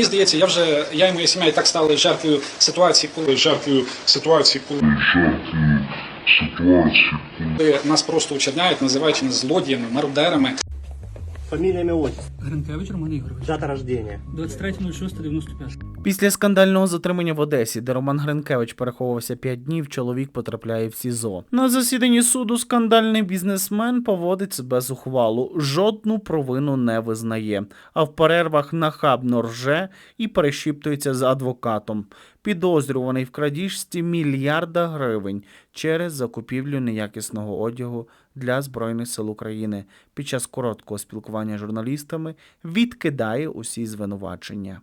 Мені здається, я вже я і моя сім'я і так стали жертвою ситуації, коли жертвою ситуації, коли жертвою ситуації, коли нас просто учерняють, називаючи нас злодіями, мародерами. Фамілія отчество, Гринкевич Роман Ігорович. дата рождения. 23.06.95. Після скандального затримання в Одесі, де Роман Гринкевич переховувався 5 днів, чоловік потрапляє в СІЗО. На засіданні суду скандальний бізнесмен поводить себе з ухвалу, жодну провину не визнає, а в перервах нахабно рже і перешіптується з адвокатом. Підозрюваний в крадіжці мільярда гривень через закупівлю неякісного одягу для Збройних сил України. Під час короткого спілкування з журналістами відкидає усі звинувачення.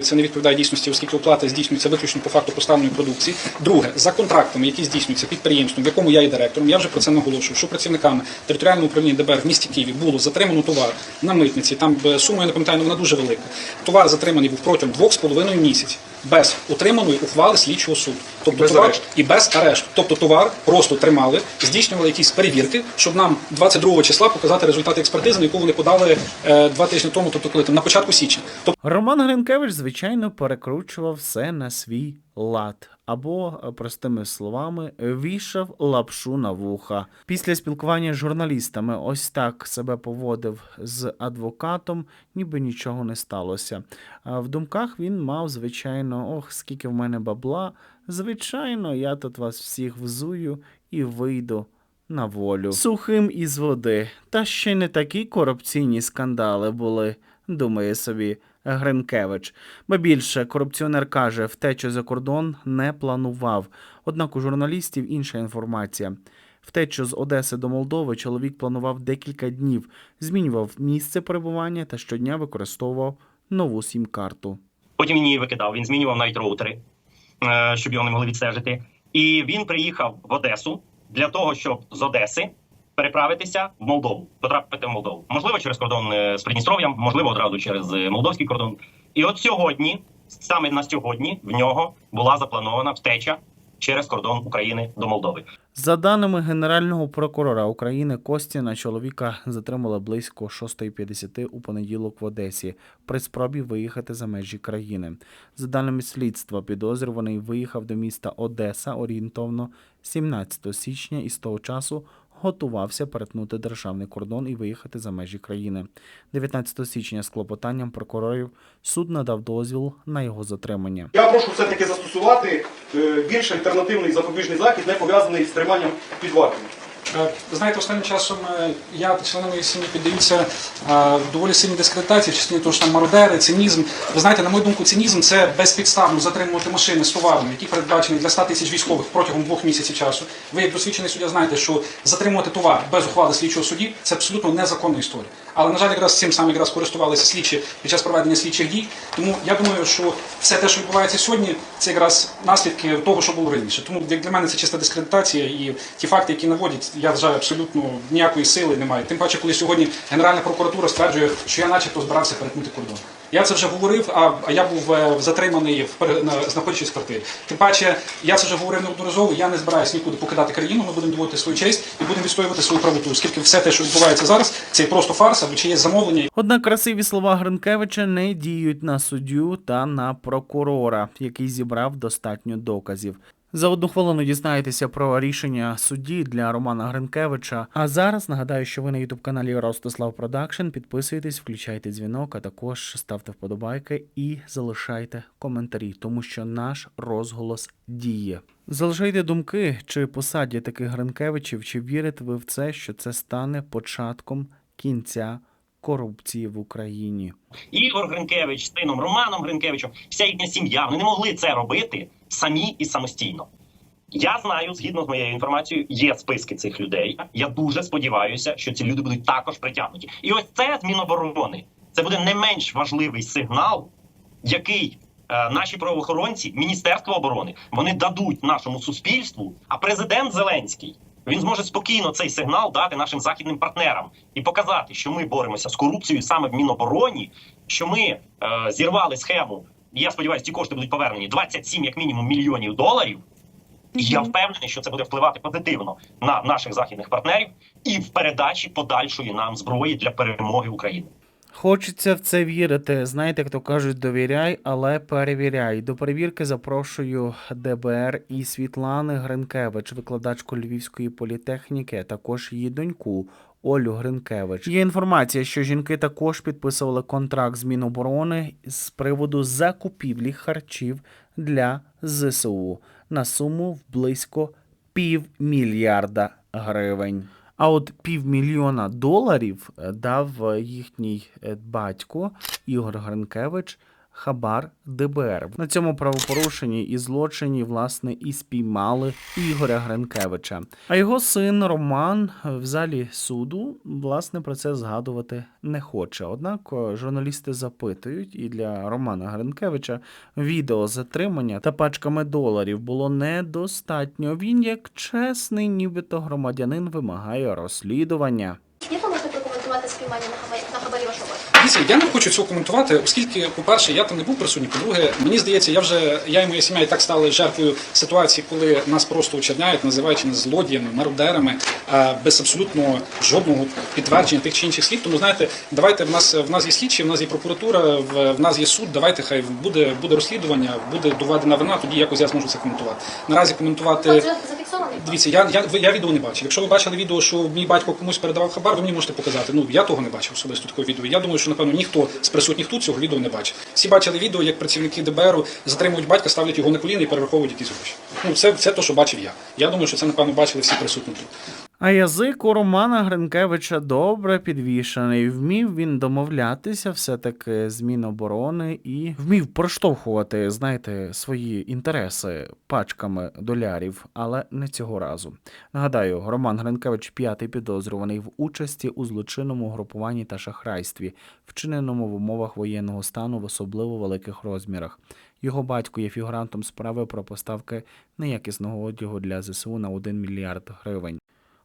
Це не відповідає дійсності, оскільки оплата здійснюється виключно по факту поставленої продукції. Друге, за контрактами, які здійснюються підприємством, в якому я є директором, я вже про це наголошую, що працівниками територіального управління ДБР в місті Києві було затримано товар на митниці. Там е, сума, я не пам'ятаю, вона дуже велика. Товар затриманий був протягом двох з половиною місяців без отриманої ухвали слідчого суду. Тобто Без товар арешту. і без арешту. Тобто товар просто тримали, здійснювали якісь перевірки, щоб нам 22 числа показати результати експертизи, на яку вони подали е, два тижні тому, тобто коли там на початку січня. Тобто Роман Гринкевич, звичайно, перекручував все на свій лад. Або, е, простими словами, вішав лапшу на вуха. Після спілкування з журналістами ось так себе поводив з адвокатом, ніби нічого не сталося. В думках він мав, звичайно, ох, скільки в мене бабла. Звичайно, я тут вас всіх взую і вийду на волю. Сухим із води. Та ще не такі корупційні скандали були, думає собі Гринкевич. Ба більше, корупціонер каже, втечу за кордон не планував. Однак у журналістів інша інформація. Втечу з Одеси до Молдови чоловік планував декілька днів, змінював місце перебування та щодня використовував нову сім-карту. Потім він її викидав. Він змінював навіть роутери, щоб його не могли відстежити. І він приїхав в Одесу для того, щоб з Одеси переправитися в Молдову, потрапити в Молдову. Можливо, через кордон е, з Придністров'ям, можливо, одразу через е, молдовський кордон. І от сьогодні, саме на сьогодні, в нього була запланована втеча через кордон України до Молдови. За даними Генерального прокурора України Костіна, чоловіка затримали близько 6.50 у понеділок в Одесі при спробі виїхати за межі країни. За даними слідства, підозрюваний виїхав до міста Одеса орієнтовно 17 січня і з того часу готувався перетнути державний кордон і виїхати за межі країни. 19 січня з клопотанням прокурорів суд надав дозвіл на його затримання. Я прошу все-таки застосувати е, більш альтернативний запобіжний захід, не пов'язаний з триманням під вартою. Е, Ви знаєте, останнім часом е, я та члени моєї сім'ї піддаються е, доволі сильній дискредитації в частині того, що там мародери, цинізм. Ви знаєте, на мою думку, цинізм це безпідставно затримувати машини з товарами, які передбачені для 100 тисяч військових протягом двох місяців часу. Ви, як досвідчений суддя, знаєте, що затримувати товар без ухвали слідчого судді це абсолютно незаконна історія. Але на жаль, якраз цим саме якраз користувалися слідчі під час проведення слідчих дій. Тому я думаю, що все те, що відбувається сьогодні, це якраз наслідки того, що було раніше. Тому як для мене це чиста дискредитація, і ті факти, які наводять, я вважаю, абсолютно ніякої сили немає. Тим паче, коли сьогодні Генеральна прокуратура стверджує, що я, начебто, збирався перетнути кордон. Я це вже говорив, а я був е, затриманий в знаходячись в квартирі. Тим паче, я це вже говорив неодноразово. Я не збираюся нікуди покидати країну. Ми будемо доводити свою честь і будемо відстоювати свою правоту, оскільки все те, що відбувається зараз, це є просто фарс або чиєсь замовлення. Однак красиві слова Гринкевича не діють на суддю та на прокурора, який зібрав достатньо доказів. За одну хвилину дізнаєтеся про рішення судді для Романа Гринкевича. А зараз нагадаю, що ви на ютуб каналі Ростислав Продакшн. Підписуйтесь, включайте дзвінок, а також ставте вподобайки і залишайте коментарі, тому що наш розголос діє. Залишайте думки, чи посадять таких Гринкевичів, чи вірите ви в це, що це стане початком кінця корупції в Україні. Ігор Гринкевич сином Романом Гринкевичем, вся їхня сім'я, вони не могли це робити самі і самостійно. Я знаю, згідно з моєю інформацією, є списки цих людей. Я дуже сподіваюся, що ці люди будуть також притягнуті. І ось це з Міноборони. Це буде не менш важливий сигнал, який е, наші правоохоронці, Міністерство оборони, вони дадуть нашому суспільству. А президент Зеленський він зможе спокійно цей сигнал дати нашим західним партнерам і показати, що ми боремося з корупцією саме в Мінобороні, що ми е, зірвали схему. Я сподіваюся, ці кошти будуть повернені 27, як мінімум, мільйонів доларів. І я впевнений, що це буде впливати позитивно на наших західних партнерів і в передачі подальшої нам зброї для перемоги України. Хочеться в це вірити. Знаєте, як то кажуть, довіряй, але перевіряй. До перевірки запрошую ДБР і Світлани Гринкевич, викладачку Львівської політехніки, а також її доньку. Олю Гринкевич. Є інформація, що жінки також підписували контракт з Міноборони з приводу закупівлі харчів для ЗСУ на суму в близько півмільярда гривень. А от півмільйона доларів е, дав е, їхній е, батько Ігор Гринкевич Хабар ДБР. На цьому правопорушенні і злочині, власне, і спіймали Ігоря Гринкевича. А його син Роман е, в залі суду власне про це згадувати не хоче. Однак е, журналісти запитують, і для Романа Гринкевича відео затримання та пачками доларів було недостатньо. Він, як чесний, нібито громадянин, вимагає розслідування. Як ви прокоментувати спіймання на хабарі, вашого? Дивіться, я не хочу цього коментувати, оскільки, по-перше, я там не був присутній. По-друге, мені здається, я вже я і моя сім'я і так стали жертвою ситуації, коли нас просто очерняють, називаючи нас злодіями, мародерами, без абсолютно жодного підтвердження тих чи інших слів. Тому знаєте, давайте в нас в нас є слідчі, в нас є прокуратура, в, в нас є суд. Давайте хай буде буде розслідування, буде доведена вина. Тоді якось я зможу це коментувати. Наразі коментувати. Дивіться, я, я, я відео не бачив. Якщо ви бачили відео, що мій батько комусь передавав хабар, ви мені можете показати. Ну я того не бачив особисто такого відео. Я думаю, що напевно ніхто з присутніх тут цього відео не бачив. Всі бачили відео, як працівники ДБРу затримують батька, ставлять його на коліна і перераховують якісь гроші. Ну це, це те, що бачив я. Я думаю, що це напевно бачили всі присутні тут. А язик у Романа Гринкевича добре підвішений. Вмів він домовлятися все-таки з Міноборони і вмів проштовхувати, знаєте, свої інтереси пачками долярів, але не цього разу. Нагадаю, Роман Гринкевич п'ятий підозрюваний в участі у злочинному групуванні та шахрайстві, вчиненому в умовах воєнного стану в особливо великих розмірах. Його батько є фігурантом справи про поставки неякісного одягу для ЗСУ на 1 мільярд гривень.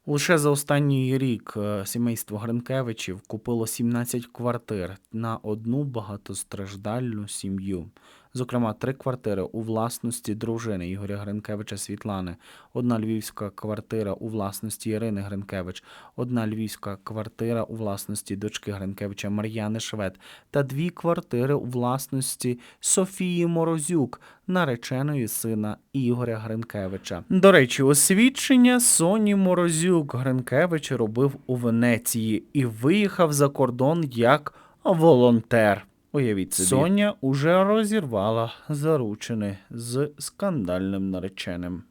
Лише за останній рік е, сімейство Гринкевичів купило 17 квартир на одну багатостраждальну сім'ю. Зокрема, три квартири у власності дружини Ігоря Гринкевича Світлани, одна львівська квартира у власності Ірини Гринкевич, одна львівська квартира у власності дочки Гринкевича Мар'яни Швед та дві квартири у власності Софії Морозюк, нареченої сина Ігоря Гринкевича. До речі, освідчення Соні Морозюк Гринкевич робив у Венеції і виїхав за кордон як волонтер. Уявіть собі. Соня уже розірвала заручини з скандальним нареченим.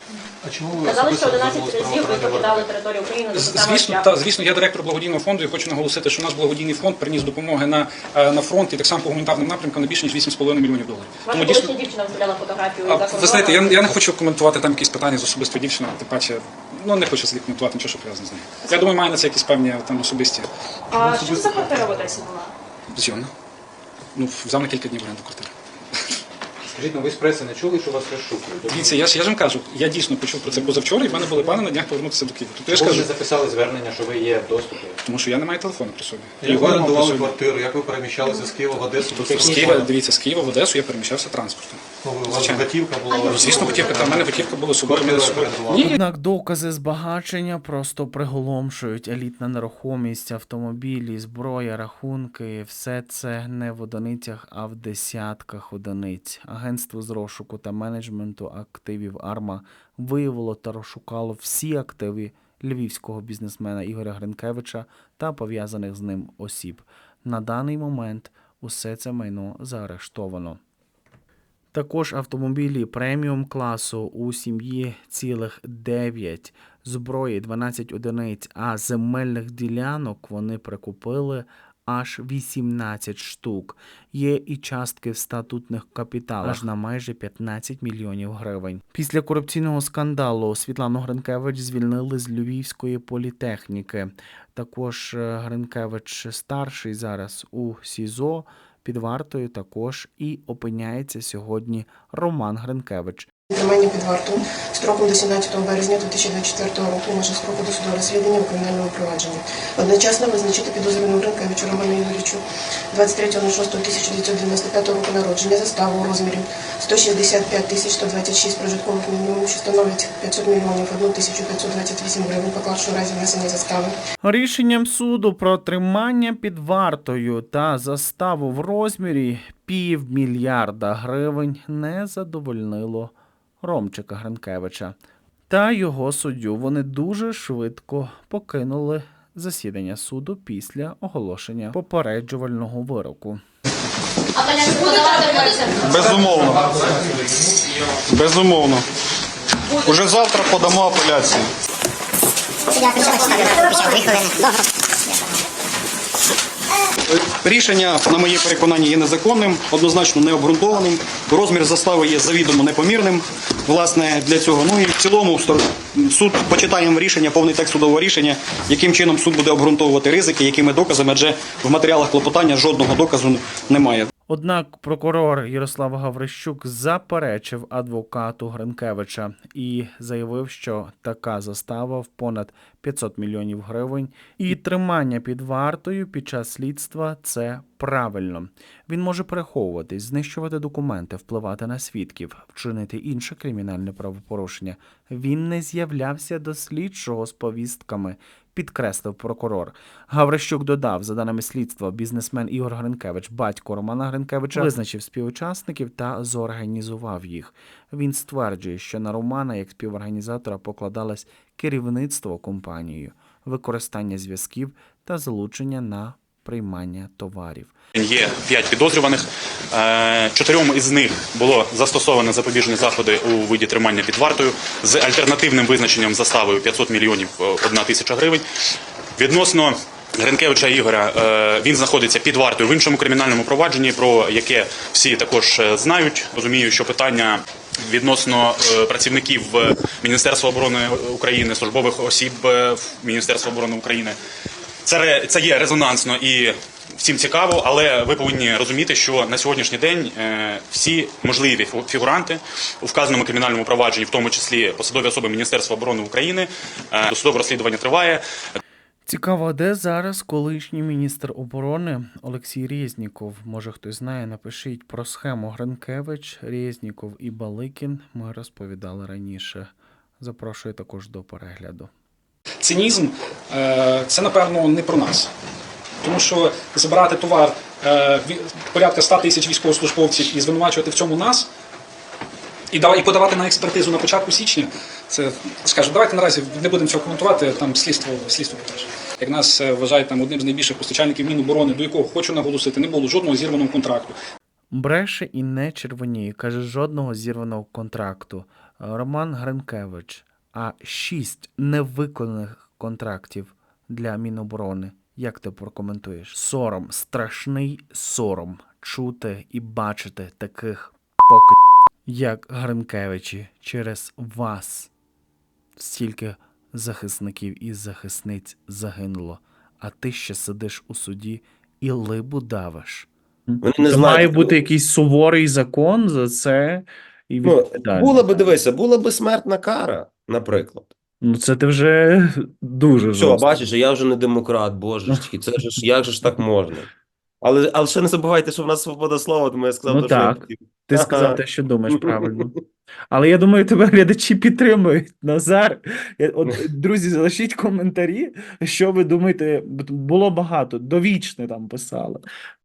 Казали, що 11 разів ви покидали територію України З- Звісно, та звісно, я директор благодійного фонду і хочу наголосити, що наш благодійний фонд приніс допомоги на, е, на фронт і так само по гуманітарним напрямкам на більше ніж 8,5 мільйонів доларів. Ваша Тому дійсно. дівчина вставляла фотографію А, ви знаєте, я, я не хочу коментувати там якісь питання з особистою дівчиною, тим паче, ну не хочу коментувати нічого, що пов'язане з нею. Я думаю, має на це якісь певні там особисті. А що це за квартира в Одесі була? Звичайно. Ну, взяв на кілька днів в оренду квартири. Скажіть, ну ви з преси не чули, що вас розшукують? Дивіться, я ж я ж вам кажу, я дійсно почув про це позавчора, і в мене були плани на днях повернутися до Києва. Тобто я ж Ви вже кажу, записали звернення, що ви є в доступі. тому що я не маю телефону при собі. Як Його ви орендували собі. квартиру, як ви переміщалися з Києва в Одесу до З Києва, дивіться, з Києва в Одесу я переміщався транспортом. Ну, у вас Звичайно. готівка була. Ну, Звісно, готівка, там в мене готівка була. Ні, Однак докази збагачення просто приголомшують елітна нерухомість, автомобілі, зброя, рахунки. Все це не в одиницях, а в десятках одиниць. Агентство з розшуку та менеджменту активів Арма виявило та розшукало всі активи львівського бізнесмена Ігоря Гринкевича та пов'язаних з ним осіб. На даний момент усе це майно заарештовано. Також автомобілі преміум класу у сім'ї цілих 9, зброї 12 одиниць, а земельних ділянок вони прикупили аж 18 штук. Є і частки в статутних капіталах аж на майже 15 мільйонів гривень. Після корупційного скандалу Світлану Гринкевич звільнили з Львівської політехніки. Також е, Гринкевич старший зараз у СІЗО під вартою також і опиняється сьогодні Роман Гринкевич. Тримання під вартою строком до 17 березня 2024 року може строку досудового розслідування у кримінальному провадженні. Одночасно визначити підозрюваного Гринкевичу Роману Ігорючу 23.06.1995 року народження заставу у розмірі 165 тисяч 126 прожиткових мінімумів, що становить 500 мільйонів 1 тисячу 528 гривень, поклавши у разі внесення застави. Рішенням суду про тримання під вартою та заставу в розмірі півмільярда гривень не задовольнило Ромчика Гринкевича. Та його суддю вони дуже швидко покинули засідання суду після оголошення попереджувального вироку. Безумовно. Безумовно. Уже завтра подамо апеляцію. Рішення, на моє переконання, є незаконним, однозначно необґрунтованим. Розмір застави є завідомо непомірним. Власне, для цього. Ну і в цілому суд почитаємо рішення, повний текст судового рішення, яким чином суд буде обґрунтовувати ризики, якими доказами, адже в матеріалах клопотання жодного доказу немає. Однак прокурор Ярослав Гаврищук заперечив адвокату Гринкевича і заявив, що така застава в понад 500 мільйонів гривень і тримання під вартою під час слідства це правильно. Він може переховуватись, знищувати документи, впливати на свідків, вчинити інше кримінальне правопорушення. Він не з'являвся до слідчого з повістками. Підкреслив прокурор. Гаврищук додав, за даними слідства, бізнесмен Ігор Гринкевич, батько Романа Гринкевича, визначив співучасників та зорганізував їх. Він стверджує, що на Романа як співорганізатора покладалось керівництво компанією, використання зв'язків та залучення на приймання товарів. Є п'ять підозрюваних. Е, Чотирьом із них було застосовано запобіжні заходи у виді тримання під вартою з альтернативним визначенням заставою 500 мільйонів 1 тисяча гривень. Відносно Гринкевича Ігоря е, він знаходиться під вартою в іншому кримінальному провадженні, про яке всі також е, знають. Розумію, що питання відносно е, працівників Міністерства оборони України, службових осіб Міністерства оборони України. Це, це є резонансно і всім цікаво, але ви повинні розуміти, що на сьогоднішній день всі можливі фігуранти у вказаному кримінальному провадженні, в тому числі посадові особи Міністерства оборони України, досудове розслідування триває. Цікаво, де зараз колишній міністр оборони Олексій Резніков? Може хтось знає, напишіть про схему Гринкевич, Резніков і Баликін. Ми розповідали раніше. Запрошую також до перегляду. Цинізм е, це, напевно, не про нас. Тому що забирати товар е, порядка 100 тисяч військовослужбовців і звинувачувати в цьому нас, і, і подавати на експертизу на початку січня, це скажу, давайте наразі не будемо цього коментувати, там слідство, слідство покаже. Як нас е, вважають там одним з найбільших постачальників Міноборони, до якого хочу наголосити, не було жодного зірваного контракту. Бреше і не червоніє, каже, жодного зірваного контракту. Роман Гринкевич, а шість невиконаних контрактів для Міноборони. Як ти прокоментуєш? Сором, страшний сором чути і бачити таких поки, як Гринкевичі, через вас. Стільки захисників і захисниць загинуло, а ти ще сидиш у суді і либу давиш. Вони не Це знають, має бути якийсь суворий закон за це і Ну, була би, дивися, була би смертна кара, наприклад. Ну це ти вже дуже Все, жорстко. бачиш, я вже не демократ, божечки, це ж як же ж так можна? Але, але ще не забувайте, що в нас свобода слова, тому я сказав, Ну те, що я так. хотів. Ти сказав те, що думаєш правильно. Але я думаю, тебе глядачі підтримують. Назар. Я- От, друзі, залишіть коментарі, що ви думаєте. Було багато, довічне там писали.